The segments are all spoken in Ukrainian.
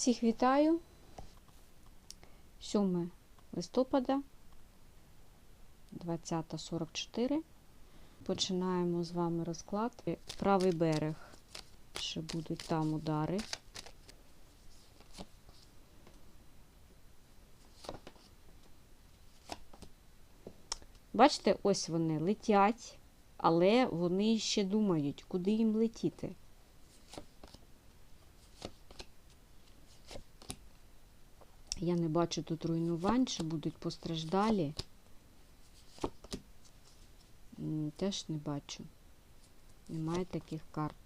Всіх вітаю. 7 листопада 20.44. Починаємо з вами розклад. Правий берег. Ще будуть там удари. Бачите, ось вони летять, але вони ще думають, куди їм летіти. Я не бачу тут руйнувань, що будуть постраждалі. Теж не бачу. Немає таких карт.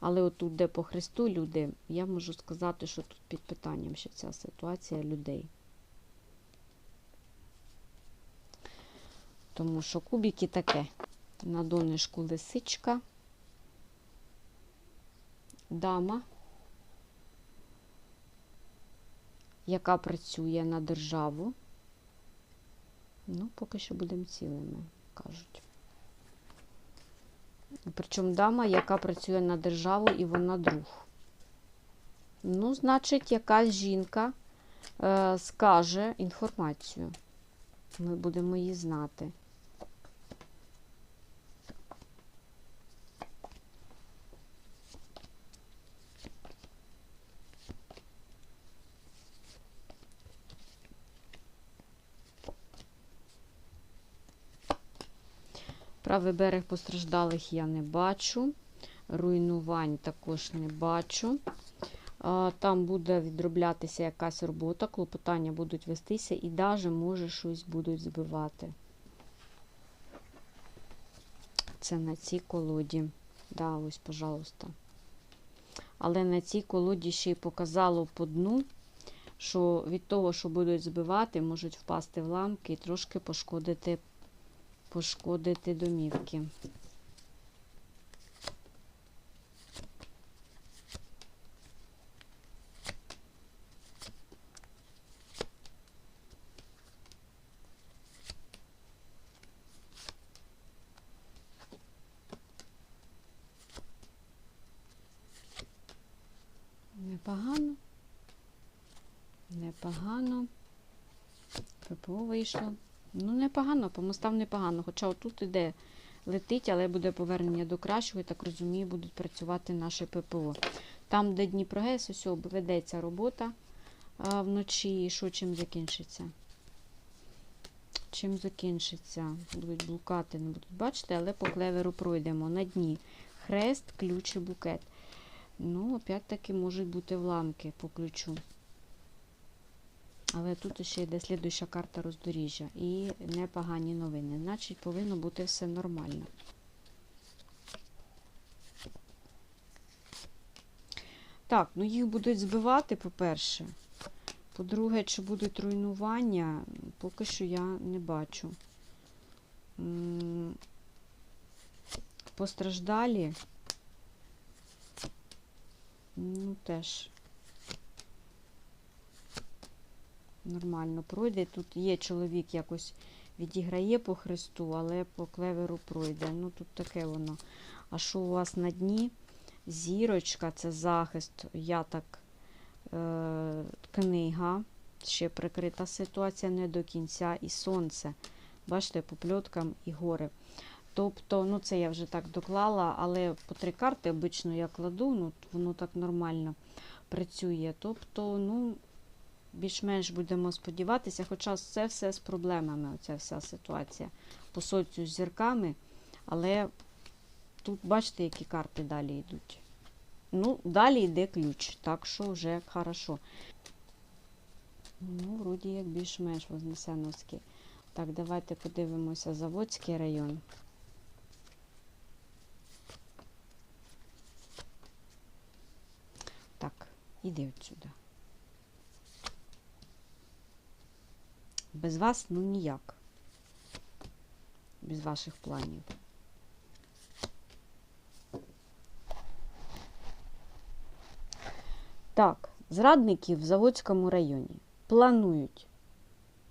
Але отут, де по Христу люди, я можу сказати, що тут під питанням ще ця ситуація людей. Тому що кубики таке. На донышку лисичка, дама, яка працює на державу. Ну, поки що будемо цілими, кажуть. Причому дама, яка працює на державу, і вона друг. Ну, значить, якась жінка е, скаже інформацію. Ми будемо її знати. Правий берег постраждалих я не бачу. Руйнувань також не бачу. Там буде відроблятися якась робота, клопотання будуть вестися і навіть, може, щось будуть збивати. Це на цій колоді. Да, ось, пожалуйста. Але на цій колоді ще й показало по дну, що від того, що будуть збивати, можуть впасти в ламки і трошки пошкодити пошкодити домівки. Непогано. Непогано. ППО вийшло. Ну, непогано, по мостам непогано. Хоча отут іде летить, але буде повернення до кращого, і так розумію, будуть працювати наші ППО. Там, де Дніпрогес, ось ведеться робота а, вночі. І що чим закінчиться? Чим закінчиться? Будуть блукати, не будуть бачити, але по клеверу пройдемо. На дні хрест, ключ і букет. Ну, опять-таки можуть бути вламки по ключу. Але тут ще йде слідуюча карта роздоріжжя і непогані новини. Значить, повинно бути все нормально. Так, ну їх будуть збивати, по-перше. По-друге, чи будуть руйнування, поки що я не бачу. Постраждалі. Ну, теж. Нормально пройде. Тут є чоловік якось відіграє по хресту, але по клеверу пройде. Ну тут таке воно. А що у вас на дні? Зірочка, це захист, я так, е, книга, ще прикрита ситуація не до кінця, і сонце. Бачите, по пльоткам і гори. Тобто, ну це я вже так доклала, але по три карти обично я кладу, ну воно так нормально працює. Тобто, ну, більш-менш будемо сподіватися, хоча це все з проблемами, оця вся ситуація по соцю з зірками. Але тут бачите, які карти далі йдуть. Ну, далі йде ключ, так що вже хорошо. Ну, вроді як більш-менш Вознесеновський. Так, давайте подивимося Заводський район. Так, іди отсюди. Без вас, ну ніяк. Без ваших планів. Так, зрадники в Заводському районі планують,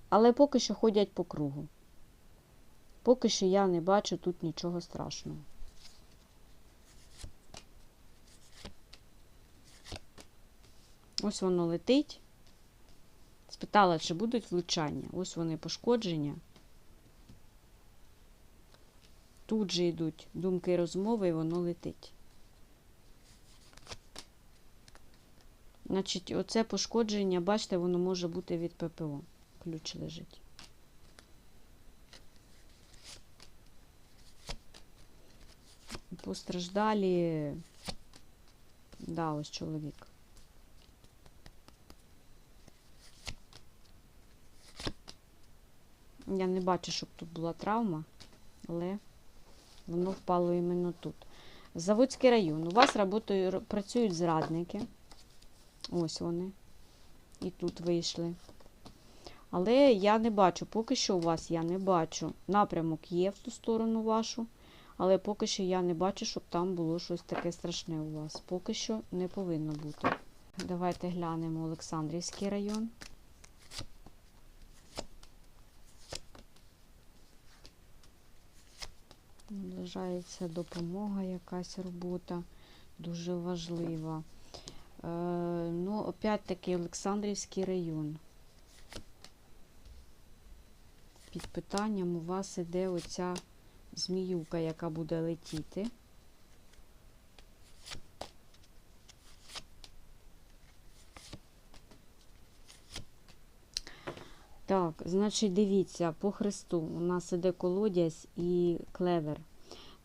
але поки що ходять по кругу. Поки що я не бачу тут нічого страшного. Ось воно летить. Спитала, чи будуть влучання. Ось вони пошкодження. Тут же йдуть думки розмови, і воно летить. Значить, оце пошкодження, бачите, воно може бути від ППО. Ключ лежить. Постраждалі. Да, ось чоловік. Я не бачу, щоб тут була травма, але воно впало іменно тут. Заводський район. У вас роботою, працюють зрадники. Ось вони. І тут вийшли. Але я не бачу, поки що у вас я не бачу. Напрямок є в ту сторону вашу, але поки що я не бачу, щоб там було щось таке страшне у вас. Поки що не повинно бути. Давайте глянемо Олександрівський район. Наближається допомога, якась робота дуже важлива. Е, ну, опять-таки, Олександрівський район. Під питанням у вас іде оця зміюка, яка буде летіти. Так, значить, дивіться, по хресту у нас іде колодязь і клевер.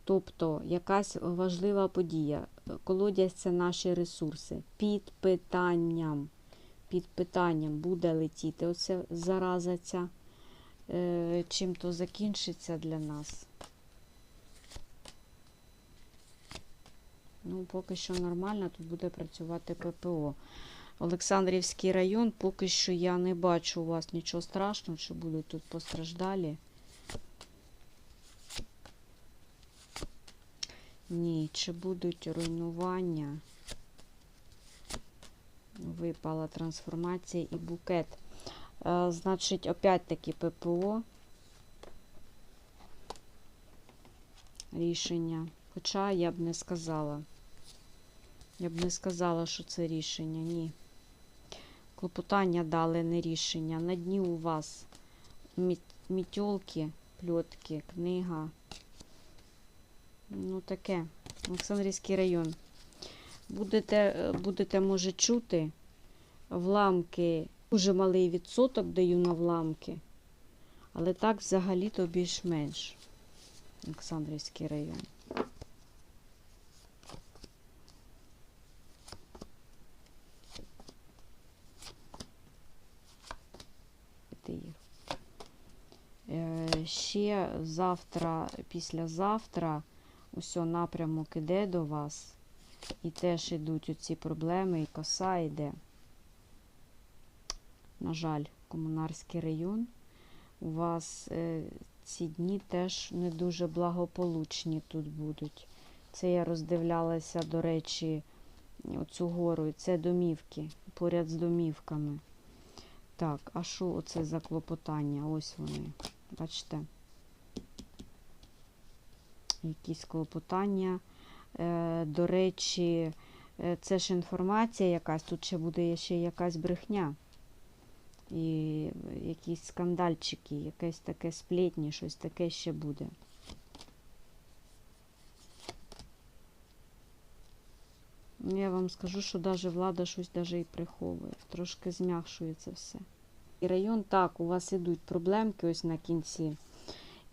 Тобто якась важлива подія. Колодязь це наші ресурси. Під питанням. Під питанням буде летіти оце зараза ця. Е, чим то закінчиться для нас. Ну, поки що нормально, тут буде працювати ППО. Олександрівський район, поки що я не бачу у вас нічого страшного, що будуть тут постраждалі. Ні, чи будуть руйнування? Випала трансформація і букет. Е, значить, опять-таки ППО. Рішення. Хоча я б не сказала. Я б не сказала, що це рішення. Ні. Клопотання дали не рішення. На дні у вас мітьолки, пльотки, книга. Ну, таке. Олександрійський район. Будете, будете, може, чути вламки. Дуже малий відсоток даю на вламки. Але так взагалі-то більш-менш. Олександрівський район. їх. Е, завтра, післязавтра, усе напрямок іде до вас. І теж йдуть оці проблеми, і коса йде. На жаль, комунарський район. У вас е, ці дні теж не дуже благополучні тут будуть. Це я роздивлялася, до речі, оцю гору. І це домівки, поряд з домівками. Так, а що оце за клопотання? Ось вони. Бачите? Якісь клопотання. Е, До речі, е, це ж інформація якась, тут ще буде ще якась брехня. І якісь скандальчики, якесь таке сплетні, щось таке ще буде. Я вам скажу, що навіть влада щось даже і приховує, трошки зм'якшує це все. І район, так, у вас ідуть проблемки ось на кінці.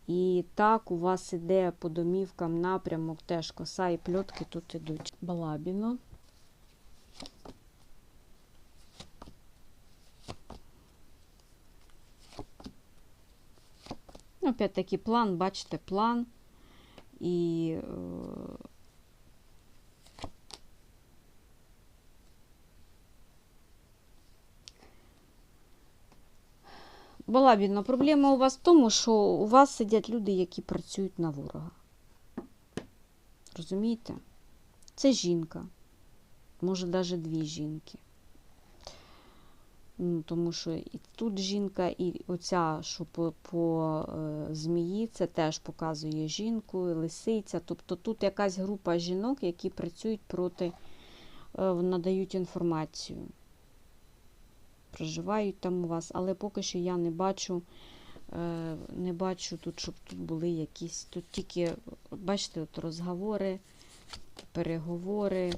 І так, у вас іде по домівкам напрямок, теж коса і пльотки тут ідуть. Балабіно. Опять таки план, бачите, план. І Балабіна, проблема у вас в тому, що у вас сидять люди, які працюють на ворога. Розумієте? Це жінка. Може, навіть дві жінки. Ну, Тому що і тут жінка, і оця, що по, по е, змії, це теж показує жінку, лисиця. Тобто тут якась група жінок, які працюють проти, е, надають інформацію. Проживають там у вас, але поки що я не бачу, е, не бачу тут, щоб тут були якісь. Тут тільки, бачите, от розговори, переговори.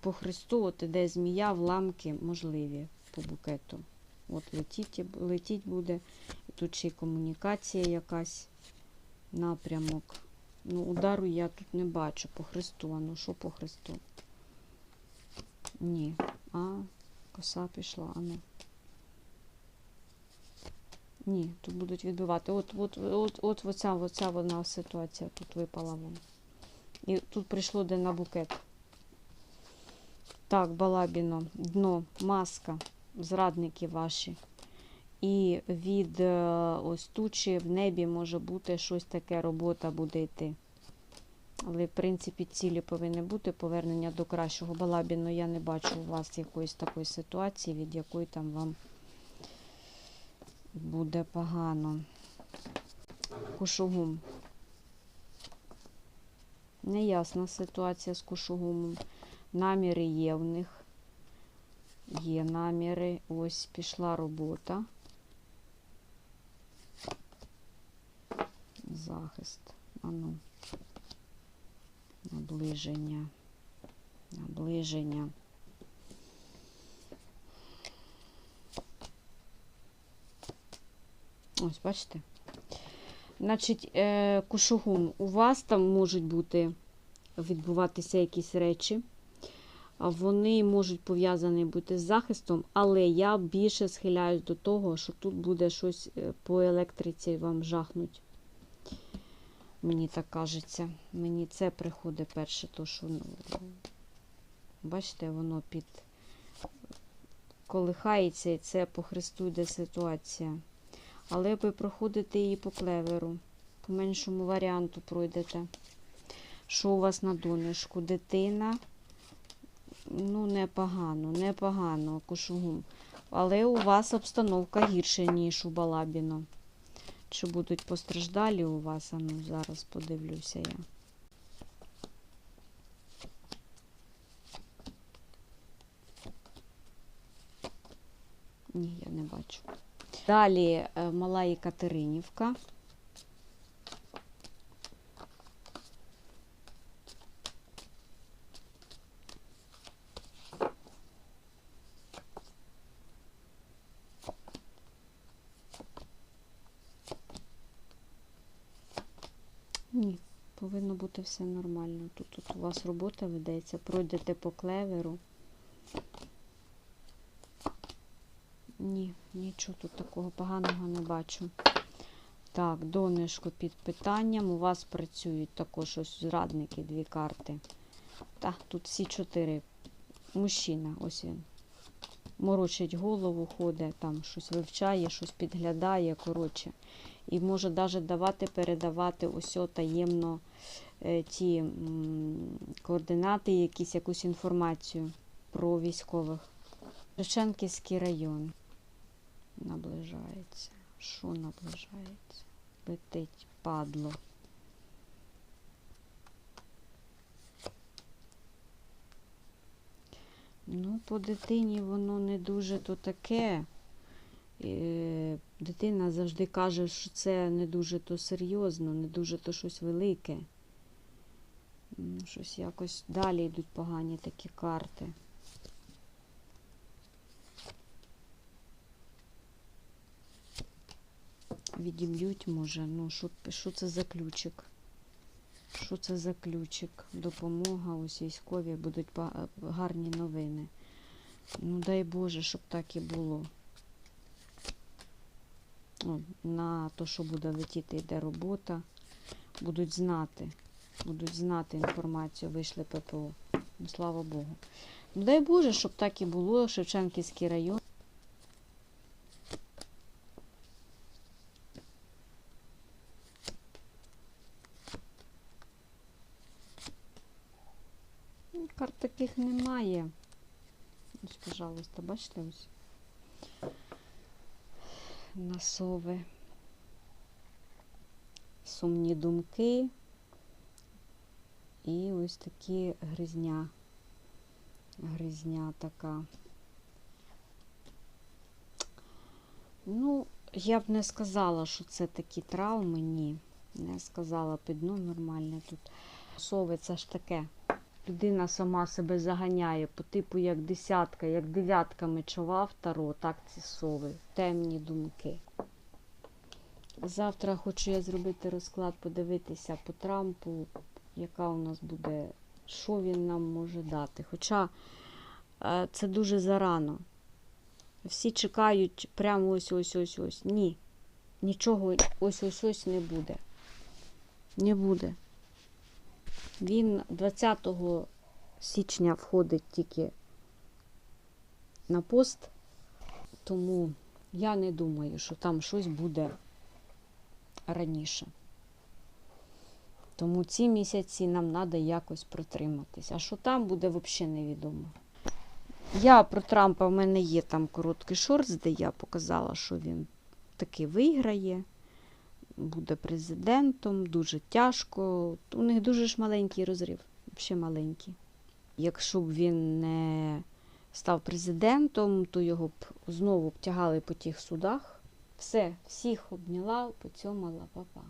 По Христу, от іде змія, вламки можливі по букету. От летіть, летіть буде. Тут ще й комунікація якась, напрямок. Ну, удару я тут не бачу по Христу. А ну що по Христу? Ні. А, коса пішла. А ну. Ні, тут будуть відбивати. От, от, от, от оця, оця вона ситуація тут випала вам. І тут прийшло де на букет. Так, балабіно, дно, маска, зрадники ваші. І від е, ось тучі в небі може бути щось таке, робота буде йти. Але, в принципі, цілі повинні бути повернення до кращого. Балабіно, я не бачу у вас якоїсь такої ситуації, від якої там вам буде погано. Кушугум. Неясна ситуація з кушугумом. Наміри є в них. Є наміри. Ось пішла робота. Захист. Ану. Наближення. Наближення. Ось, бачите? Значить, е, кушугум, у вас там можуть бути відбуватися якісь речі. Вони можуть пов'язані бути з захистом, але я більше схиляюсь до того, що тут буде щось е, по електриці вам жахнуть. Мені так кажеться. Мені це приходить перше, то що, ну, бачите, воно під колихається, і це по ситуація. Але ви проходите її по клеверу, по меншому варіанту пройдете. Що у вас на донечку? Дитина? Ну, непогано, непогано, кушугум. Але у вас обстановка гірша, ніж у Балабіно. Чи будуть постраждалі у вас? А ну, зараз подивлюся я. Ні, я не бачу. Далі е, Мала Єкатеринівка. Ні, повинно бути все нормально. Тут, тут у вас робота ведеться, пройдете по клеверу. Ні, нічого тут такого поганого не бачу. Так, донечко під питанням. У вас працюють також ось зрадники, дві карти. Так, тут всі чотири. Мужчина, ось він. Морочить голову, ходить, там щось вивчає, щось підглядає, коротше. І може навіть давати, передавати ось таємно е, ті координати, якісь, якусь інформацію про військових. Шевченківський район наближається. Що наближається? Летить падло. Ну, по дитині воно не дуже то таке. Дитина завжди каже, що це не дуже то серйозно, не дуже то щось велике. Щось якось далі йдуть погані такі карти. Відіб'ють, може. Ну, що, що це за ключик? Що це за ключик? Допомога, ось військові будуть гарні новини. Ну, дай Боже, щоб так і було. О, на то, що буде летіти, йде робота. Будуть знати. Будуть знати інформацію, вийшли ППО. Ну, слава Богу. Ну, дай Боже, щоб так і було. Шевченківський район. Ну, Карт таких немає. Ось, пожалуйста, бачите ось. Насови. Сумні думки. І ось такі гризня. Гризня така. Ну, я б не сказала, що це такі травми, ні. Не сказала б дно нормальне тут. Сови це ж таке. Людина сама себе заганяє по типу як десятка, як дев'ятка мечова в таро, так ці сови, темні думки. Завтра хочу я зробити розклад, подивитися по Трампу, яка у нас буде, що він нам може дати. Хоча е, це дуже зарано. Всі чекають прямо ось ось ось ось. Ні. Нічого ось ось ось не буде. Не буде. Він 20 січня входить тільки на пост, тому я не думаю, що там щось буде раніше. Тому ці місяці нам треба якось протриматися. А що там буде, взагалі невідомо. Я про Трампа в мене є там короткий шорт, де я показала, що він таки виграє, буде президентом, дуже тяжко. У них дуже ж маленький розрив, взагалі маленький. Якщо б він не став президентом, то його б знову б по тих судах. Все, всіх обняла, поцьомала, папа.